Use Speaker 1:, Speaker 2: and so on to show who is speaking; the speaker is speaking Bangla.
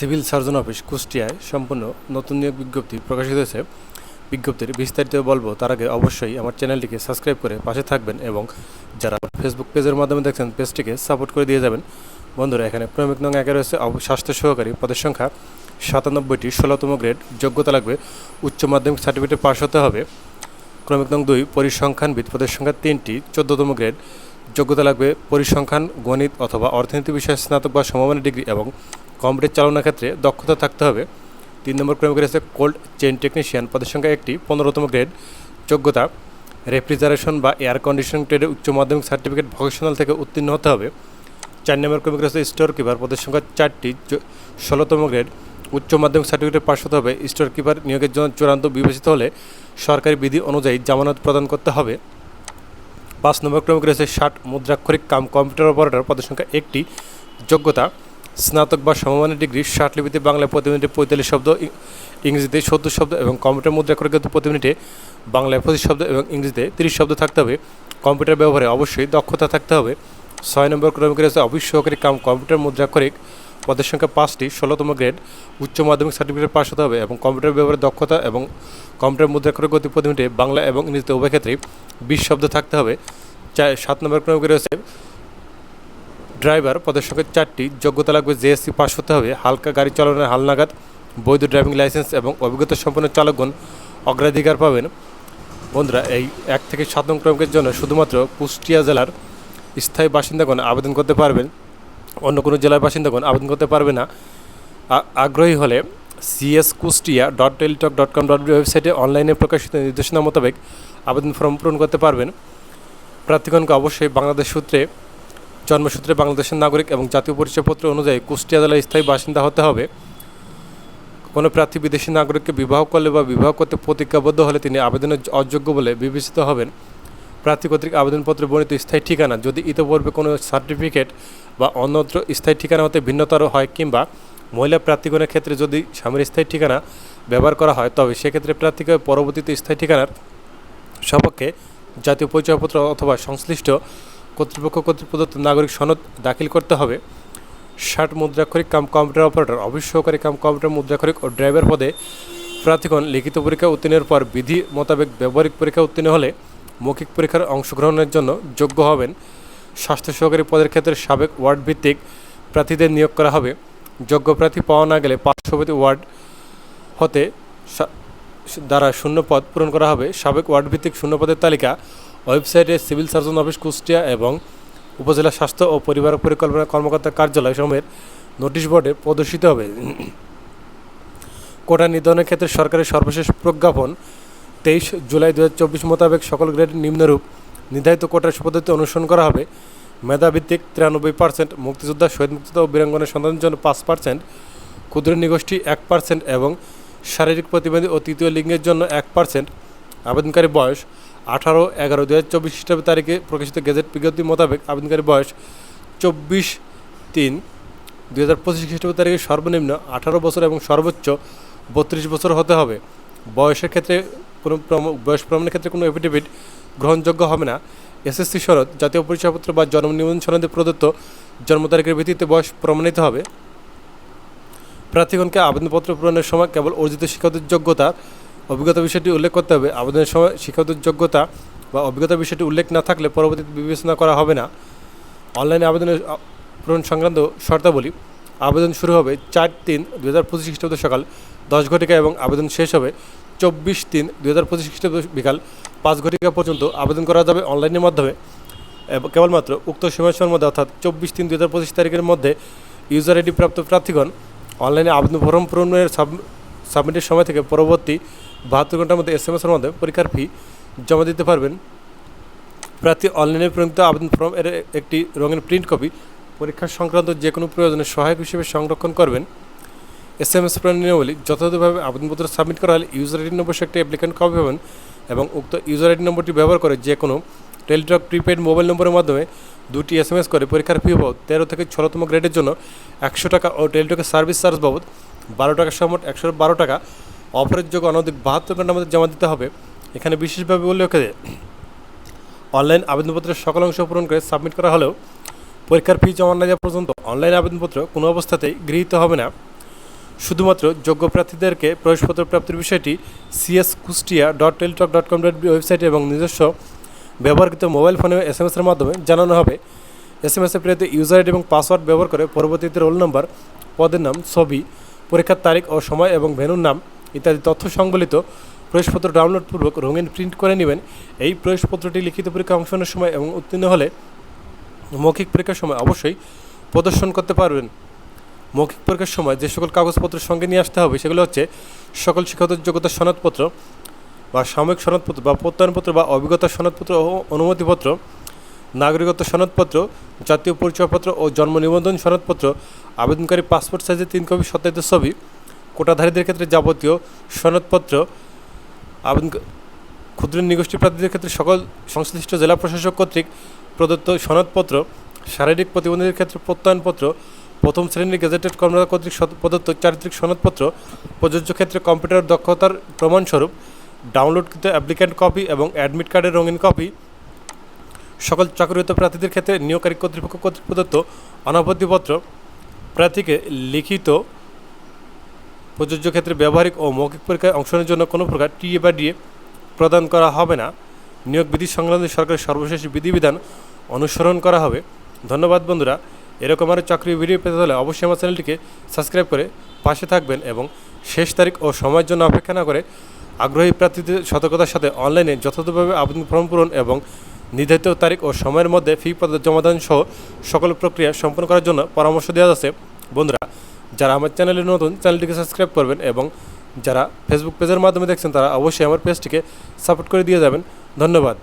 Speaker 1: সিভিল সার্জন অফিস কুষ্টিয়ায় সম্পূর্ণ নতুন নিয়োগ বিজ্ঞপ্তি প্রকাশিত হয়েছে। বিজ্ঞপ্তির বিস্তারিত বলব তার আগে অবশ্যই আমার চ্যানেলটিকে সাবস্ক্রাইব করে পাশে থাকবেন এবং যারা ফেসবুক পেজের মাধ্যমে দেখছেন, পেজটিকে সাপোর্ট করে দিয়ে যাবেন। বন্ধুরা, এখানে ক্রমিক নং একে রয়েছে স্বাস্থ্য সহকারী। পদের সংখ্যা সাতানব্বইটি, ষোলোতম গ্রেড, যোগ্যতা লাগবে, উচ্চ মাধ্যমিক সার্টিফিকেট পাশ হতে হবে। ক্রমিক নং দুই, পরিসংখ্যানবিদ। পদের সংখ্যা তিনটি, চোদ্দতম গ্রেড। যোগ্যতা লাগবে পরিসংখ্যান, গণিত অথবা অর্থনীতি বিষয়ে স্নাতক বা সমমানের ডিগ্রি এবং কম্পিউটার চালানোর ক্ষেত্রে দক্ষতা থাকতে হবে। তিন নম্বর ক্রমিক রয়েছে কোল্ড চেইন টেকনিশিয়ান পদের সংখ্যা একটি পনেরোতম গ্রেড যোগ্যতা রেফ্রিজারেশন বা এয়ার কন্ডিশনিং ট্রেডে উচ্চ মাধ্যমিক সার্টিফিকেট ভোকেশনাল থেকে উত্তীর্ণ হতে হবে। চার নম্বর ক্রমিক রয়েছে স্টোর কিপার পদের সংখ্যা চারটি ষোলোতম গ্রেড উচ্চ মাধ্যমিক সার্টিফিকেট পাশ হতে হবে। স্টোর কিপার নিয়োগের জন্য চূড়ান্ত বিবেচিত হলে সরকারি বিধি অনুযায়ী জামানত প্রদান করতে হবে। পাঁচ নম্বর ক্রমিক রয়েছে ষাট মুদ্রাক্ষরিক কাম কম্পিউটার অপারেটর। পদের সংখ্যা একটি। যোগ্যতা স্নাতক বা সমমানের ডিগ্রি, ষাট লিপিতে বাংলায় প্রতি মিনিটে পঁয়তাল্লিশ শব্দ ইংরেজিতে সত্তর শব্দ এবং কম্পিউটার মুদ্রাক্ষরিক প্রতি মিনিটে বাংলায় পঁচিশ শব্দ এবং ইংরেজিতে তিরিশ শব্দ থাকতে হবে। কম্পিউটার ব্যবহারে অবশ্যই দক্ষতা থাকতে হবে। ছয় নম্বর ক্রমিক রয়েছে অফিস সহকারী কাম কম্পিউটার মুদ্রাক্ষরিক পদের সংখ্যা পাঁচটি, ষোলোতম গ্রেড, উচ্চ মাধ্যমিক সার্টিফিকেট পাস হতে হবে এবং কম্পিউটার ব্যবহারে দক্ষতা এবং কম্পিউটার মুদ্রাক্ষরিক গতি প্রতি মিনিটে বাংলা এবং ইংরেজিতে উভয় ক্ষেত্রেই বিশ শব্দ থাকতে হবে। চার, সাত নম্বর ক্রমিক রয়েছে ড্রাইভার পদের সংখ্যা চারটি, যোগ্যতা লাগবে জেএসসি পাস হতে হবে, হালকা গাড়ি চালানোর হালনাগাদ বৈধ ড্রাইভিং লাইসেন্স এবং অভিজ্ঞতা সম্পন্ন চালকগণ অগ্রাধিকার পাবেন। বন্ধুরা, এই এক থেকে সাত নং ক্রমিকের জন্য শুধুমাত্র কুষ্টিয়া জেলার স্থায়ী বাসিন্দাগণ আবেদন করতে পারবেন, অন্য কোনো জেলার বাসিন্দাগণ আবেদন করতে পারবে না। আগ্রহী হলে CS Kushtia dot Teletalk dot com dot ওয়েবসাইটে অনলাইনে প্রকাশিত নির্দেশনা মোতাবেক আবেদন ফর্ম পূরণ করতে পারবেন। প্রার্থীগণকে অবশ্যই বাংলাদেশ সূত্রে জন্মসূত্রে বাংলাদেশের নাগরিক এবং জাতীয় পরিচয়পত্র অনুযায়ী কুষ্টিয়া জেলার স্থায়ী বাসিন্দা হতে হবে। কোনো প্রার্থী বিদেশি নাগরিককে বিবাহ করলে বা বিবাহ করতে প্রতিজ্ঞাবদ্ধ হলে তিনি আবেদনের অযোগ্য বলে বিবেচিত হবেন। প্রার্থী কর্তৃক আবেদনপত্রে বর্ণিত স্থায়ী ঠিকানা, যদি ইতপূর্বে কোনো সার্টিফিকেট বা অন্যত্র স্থায়ী ঠিকানা হতে ভিন্নতর হয় কিংবা মহিলা প্রার্থীগণের ক্ষেত্রে যদি স্বামীর স্থায়ী ঠিকানা ব্যবহার করা হয়, তবে সেক্ষেত্রে প্রার্থীকে পরবর্তীতে স্থায়ী ঠিকানার সপক্ষে জাতীয় পরিচয়পত্র অথবা সংশ্লিষ্ট কর্তৃপক্ষ কর্তৃক প্রদত্ত নাগরিক সনদ দাখিল করতে হবে। ষাট মুদ্রাক্ষরিক কাম কম্পিউটার অপারেটর অফিস সহকারী কাম কম্পিউটার মুদ্রাক্ষরিক ও ড্রাইভার পদে প্রার্থীগণ লিখিত পরীক্ষা উত্তীর্ণের পর বিধি মোতাবেক ব্যবহারিক পরীক্ষা উত্তীর্ণ হলে মৌখিক পরীক্ষার অংশগ্রহণের জন্য যোগ্য হবেন। স্বাস্থ্য সহকারী পদের ক্ষেত্রে সাবেক ওয়ার্ড ভিত্তিক প্রার্থীদের নিয়োগ করা হবে। যোগ্য প্রার্থী পাওয়া না গেলে পার্শ্ববর্তী ওয়ার্ড হতে দ্বারা শূন্য পদ পূরণ করা হবে। সাবেক ওয়ার্ড ভিত্তিক শূন্য পদের তালিকা ওয়েবসাইটে সিভিল সার্জন অফিস কুষ্টিয়া এবং উপজেলা স্বাস্থ্য ও পরিবার পরিকল্পনা কর্মকর্তা কার্যালয় সময়ের নোটিশ বোর্ডে প্রদর্শিত হবে। কোটা নির্ধারণের ক্ষেত্রে সরকারের সর্বশেষ প্রজ্ঞাপন তেইশ জুলাই দু হাজার চব্বিশ মোতাবেক সকল গ্রেড নিম্নরূপ। নির্ধারিত কোটার পদ্ধতি অনুসরণ করা হবে। মেধাভিত্তিক তিরানব্বই পার্সেন্ট মুক্তিযোদ্ধা, শহীদ মুক্তিযোদ্ধা ও বীরাঙ্গনের সন্তানের জন্য পাঁচ পার্সেন্ট ক্ষুদ্র নিগোষ্ঠী এক পার্সেন্ট এবং শারীরিক প্রতিবন্ধী ও তৃতীয় লিঙ্গের জন্য এক পার্সেন্ট আবেদনকারী বয়স আঠারো, এগারো দু হাজার চব্বিশ খ্রিস্টাব্দ তারিখে প্রকাশিত গেজেট বিজ্ঞপ্তি মোতাবেক আবেদনকারী বয়স চব্বিশ তিন দু হাজার পঁচিশ খ্রিস্টাব্দ তারিখে সর্বনিম্ন আঠারো বছর এবং সর্বোচ্চ বত্রিশ বছর হতে হবে। বয়সের ক্ষেত্রে কোনো বয়স প্রমাণের ক্ষেত্রে কোনো এফিডেভিট গ্রহণযোগ্য হবে না। এসএসসি সনদ, জাতীয় পরিচয়পত্র বা জন্ম নিবন্ধন সনদে প্রদত্ত জন্ম তারিখের ভিত্তিতে বয়স প্রমাণিত হবে। প্রার্থীগণকে আবেদনপত্র পূরণের সময় কেবল অর্জিত শিক্ষাগত যোগ্যতা অভিজ্ঞতা বিষয়টি উল্লেখ করতে হবে। আবেদনের সময় শিক্ষাগত যোগ্যতা বা অভিজ্ঞতা বিষয়টি উল্লেখ না থাকলে পরবর্তীতে বিবেচনা করা হবে না। অনলাইনে আবেদনের পূরণ সংক্রান্ত শর্তাবলী। আবেদন শুরু হবে চার তিন দু হাজার পঁচিশ খ্রিস্টাব্দ সকাল দশ ঘটিকা এবং আবেদন শেষ হবে চব্বিশ তিন দু হাজার পঁচিশ খ্রিস্টাব্দ বিকাল পাঁচ ঘটিকা পর্যন্ত আবেদন করা যাবে অনলাইনের মাধ্যমে। কেবলমাত্র উক্ত সময়সীমার মধ্যে অর্থাৎ চব্বিশ তিন দু হাজার পঁচিশ তারিখের মধ্যে ইউজার আইডি প্রাপ্ত প্রার্থীগণ অনলাইনে আবেদন ফর্ম পূরণের সাব সাবমিটের সময় থেকে পরবর্তী বাহাত্তর ঘণ্টার মধ্যে এস এম এসের মধ্যে পরীক্ষার ফি জমা দিতে পারবেন। প্রার্থী অনলাইনে প্রেরিত আবেদন ফর্ম এর একটি রঙের প্রিন্ট কপি পরীক্ষা সংক্রান্ত যে কোনো প্রয়োজনে সহায়ক হিসেবে সংরক্ষণ করবেন। এস এম এস নিয়মাবলী যথাযথভাবে আবেদনপত্র সাবমিট করা হলে ইউজার আইডি নম্বর একটি অ্যাপ্লিকেন্ট কপি পাবেন এবং উক্ত ইউজার আইডি নম্বরটি ব্যবহার করে যে কোনো টেলিটক প্রিপেড মোবাইল নম্বরের মাধ্যমে দুটি এস এম এস করে পরীক্ষার ফি বাবদ তেরো থেকে ষোলোতম গ্রেডের জন্য একশো টাকা ও টেলিটকের সার্ভিস চার্জ বাবদ বারো টাকা সমট একশো বারো টাকা। অফারের যোগ্য অনধিক বাহাত্তর ঘণ্টার মধ্যে জমা দিতে হবে। এখানে বিশেষভাবে উল্লেখ অনলাইন আবেদনপত্রের সকল অংশ পূরণ করে সাবমিট করা হলেও পরীক্ষার ফি জমা না দেওয়া পর্যন্ত অনলাইন আবেদনপত্র কোনো অবস্থাতেই গৃহীত হবে না। শুধুমাত্র যোগ্য প্রার্থীদেরকে প্রবেশপত্র প্রাপ্তির বিষয়টি CS Kushtia dot Teletalk dot com dot ওয়েবসাইটে এবং নিজস্ব ব্যবহারকৃত মোবাইল ফোনে এস এম এসের মাধ্যমে জানানো হবে। এস এম এসে প্রেরিত ইউজার আইডি এবং পাসওয়ার্ড ব্যবহার করে পরবর্তীতে রোল নম্বর, পদের নাম, ছবি পরীক্ষার তারিখ ও সময় এবং ভেন্যুর নাম ইত্যাদি তথ্য সংবলিত প্রবেশপত্র ডাউনলোডপূর্বক রঙিন প্রিন্ট করে নেবেন। এই প্রবেশপত্রটি লিখিত পরীক্ষা অংশগ্রহণের সময় এবং উত্তীর্ণ হলে মৌখিক পরীক্ষার সময় অবশ্যই প্রদর্শন করতে পারবেন। মৌখিক পরীক্ষার সময় যে সকল কাগজপত্র সঙ্গে নিয়ে আসতে হবে সেগুলো হচ্ছে সকল শিক্ষাগত যোগ্যতার সনদপত্র বা সাময়িক সনদপত্র বা প্রত্যয়নপত্র বা অভিজ্ঞতার সনদপত্র ও অনুমতিপত্র নাগরিকত্ব সনদপত্র, জাতীয় পরিচয়পত্র ও জন্ম নিবন্ধন সনদপত্র, আবেদনকারী পাসপোর্ট সাইজের তিন কপি সত্যায়িত ছবি, কোটাধারীদের ক্ষেত্রে যাবতীয় সনদপত্র, আবেদন ক্ষুদ্র নিগোষ্ঠী প্রার্থীদের ক্ষেত্রে সকল সংশ্লিষ্ট জেলা প্রশাসক কর্তৃক প্রদত্ত সনদপত্র, শারীরিক প্রতিবন্ধীদের ক্ষেত্রে প্রত্যয়নপত্র, প্রথম শ্রেণির গেজেটেড কর্মকর্তা কর্তৃক প্রদত্ত চারিত্রিক সনদপত্র, প্রযোজ্য ক্ষেত্রে কম্পিউটার দক্ষতার প্রমাণস্বরূপ, ডাউনলোডকৃত অ্যাপ্লিক্যান্ট কপি এবং অ্যাডমিট কার্ডের রঙিন কপি সকল চাকরিরত প্রার্থীদের ক্ষেত্রে নিয়োগকারী কর্তৃপক্ষ কর্তৃক প্রদত্ত অনাপত্তিপত্র প্রার্থীকে লিখিত প্রযোজ্য ক্ষেত্রে ব্যবহারিক ও মৌখিক পরীক্ষায় অংশগ্রহণের জন্য কোনো প্রকার টিএ বা ডিএ প্রদান করা হবে না। নিয়োগ বিধি সংক্রান্ত সরকারের সর্বশেষ বিধিবিধান অনুসরণ করা হবে। ধন্যবাদ বন্ধুরা। এরকম আরও চাকরি ভিডিও পেতে হলে অবশ্যই আমার চ্যানেলটিকে সাবস্ক্রাইব করে পাশে থাকবেন এবং শেষ তারিখ ও সময়ের জন্য অপেক্ষা না করে আগ্রহী প্রার্থীদের সতর্কতার সাথে অনলাইনে যথাযথভাবে আবেদন ফর্ম পূরণ এবং নির্ধারিত তারিখ ও সময়ের মধ্যে ফি পদ জমাদান সহ সকল প্রক্রিয়া সম্পন্ন করার জন্য পরামর্শ দেওয়া যাচ্ছে। বন্ধুরা, যারা আমার চ্যানেলে নতুন, চ্যানেলটিকে সাবস্ক্রাইব করবেন এবং যারা ফেসবুক পেজের মাধ্যমে দেখছেন, তারা অবশ্যই আমার পেজটিকে সাপোর্ট করে দিয়ে যাবেন। ধন্যবাদ।